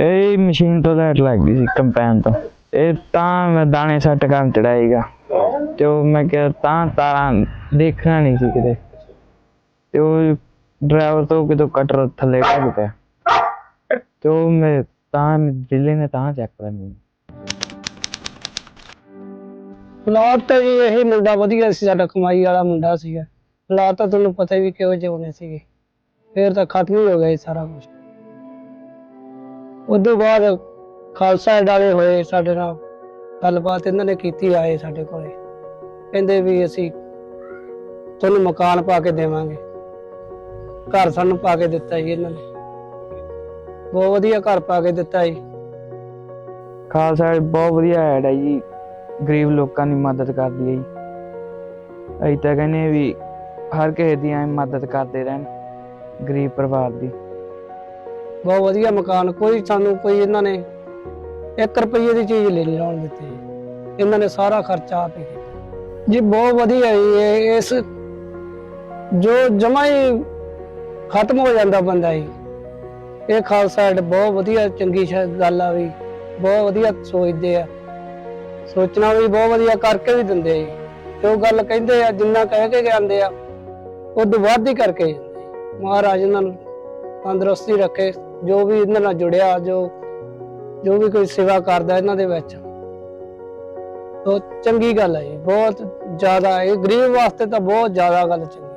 ਇਹ ਮਸ਼ੀਨ ਤੋਂ ਲਾਈਟ ਲੱਗਦੀ ਸੀ ਕੰਪੈਨ ਤੋਂ। ਇਹ ਤਾਂ ਮੈਂ ਦਾਣੇ ਸੱਟ ਕਰਨ ਚੜਾਈਗਾ ਤੇ ਉਹ ਮੈਂ ਕਿਹਾ ਤਾਂ ਤਾਰਾਂ ਦੇਖਣਾ ਨਹੀਂ ਸੀ ਕਿਤੇ। ਤੇ ਉਹ ਡਰਾਈਵਰ ਤੋਂ ਕਿਤੋਂ ਕਟਰ ਥੱਲੇ ਡਿੱਗ ਪਿਆ। ਤੇ ਉਹ ਮੈਂ ਤਾਂ ਬਿੱਲੇ ਨੇ ਤਾਂ ਚੱਕ ਲਿਆ ਮੈਨੂੰ। ਹਾਲਾਤ ਤਾਂ ਜੀ ਇਹ ਮੁੰਡਾ ਵਧੀਆ ਸੀ, ਸਾਡਾ ਕਮਾਈ ਵਾਲਾ ਮੁੰਡਾ ਸੀਗਾ। ਹਾਲਾਤ ਤਾਂ ਤੁਹਾਨੂੰ ਪਤਾ ਵੀ ਕਿਹੋ ਜਿਹੇ ਹੋਣੇ ਸੀਗੇ। ਫੇਰ ਤਾਂ ਖਤਮ ਹੀ ਹੋ ਗਿਆ ਸਾਰਾ ਕੁਝ ਉਦੋਂ ਬਾਅਦ ਖਾਲਸਾ ਏਡ ਵਾਲੇ ਹੋਏ ਸਾਡੇ ਨਾਲ। ਗੱਲਬਾਤ ਇਹਨਾਂ ਨੇ ਕੀਤੀ ਆਏ ਸਾਡੇ ਕੋਲੇ। ਕਹਿੰਦੇ ਵੀ ਅਸੀਂ ਤੁਹਾਨੂੰ ਮਕਾਨ ਪਾ ਕੇ ਦੇਵਾਂਗੇ। ਘਰ ਸਾਨੂੰ ਪਾ ਕੇ ਦਿੱਤਾ ਜੀ ਇਹਨਾਂ ਨੇ। ਬਹੁਤ ਵਧੀਆ ਘਰ ਪਾ ਕੇ ਦਿੱਤਾ ਜੀ। ਖਾਲਸਾ ਏਡ ਬਹੁਤ ਵਧੀਆ ਐਡ ਹੈ ਜੀ। ਗਰੀਬ ਲੋਕਾਂ ਦੀ ਮਦਦ ਕਰਦੀ ਹੈ ਜੀ। ਅਸੀਂ ਤਾਂ ਕਹਿੰਦੇ ਵੀ ਹਰ ਕਿਸੇ ਦੀ ਐਂ ਮਦਦ ਕਰਦੇ ਰਹਿਣ। ਗਰੀਬ ਪਰਿਵਾਰ ਦੀ। ਬਹੁਤ ਵਧੀਆ ਮਕਾਨ, ਕੋਈ ਸਾਨੂੰ ਕੋਈ ਇਹਨਾਂ ਨੇ 1 ਰੁਪਏ ਦੀ ਚੀਜ਼ ਲੈ ਨਹੀਂ ਲਾਉਣ ਦਿੱਤੀ। ਇਹਨਾਂ ਨੇ ਸਾਰਾ ਖਰਚਾ ਆਪ ਹੀ ਕੀਤਾ। ਜੀ, ਬਹੁਤ ਵਧੀਆ ਜੀ, ਇਹ- ਇਸ ਜੋ ਜਮਾ ਹੀ ਖਤਮ ਹੋ ਜਾਂਦਾ ਬੰਦਾ ਜੀ। ਇਹ ਖਾਲਸਾ ਐਡ ਬਹੁਤ ਵਧੀਆ, ਚੰਗੀ ਗੱਲ ਆ ਵੀ, ਬਹੁਤ ਵਧੀਆ ਸੋਚਦੇ ਆ। ਸੋਚਣਾ ਵੀ ਬਹੁਤ ਵਧੀਆ, ਕਰਕੇ ਵੀ ਦਿੰਦੇ ਆ। ਜੀ ਜੋ ਗੱਲ ਕਹਿੰਦੇ ਆ, ਜਿੰਨਾ ਕਹਿ ਕੇ ਜਾਂਦੇ ਆ ਉਹ ਤੋਂ ਵੱਧ ਹੀ ਕਰਕੇ ਜਾਂਦੇ ਮਹਾਰਾਜ ਇਹਨਾਂ ਨੂੰ ਤੰਦਰੁਸਤੀ ਰੱਖੇ, ਜੋ ਵੀ ਇਹਨਾਂ ਨਾਲ ਜੁੜਿਆ, ਜੋ ਜੋ ਵੀ ਕੋਈ ਸੇਵਾ ਕਰਦਾ ਇਹਨਾਂ ਦੇ ਵਿੱਚ। ਉਹ ਚੰਗੀ ਗੱਲ ਹੈ ਜੀ, ਬਹੁਤ ਜ਼ਿਆਦਾ, ਇਹ ਗਰੀਬ ਵਾਸਤੇ ਤਾਂ ਬਹੁਤ ਜ਼ਿਆਦਾ ਗੱਲ ਚੰਗੀ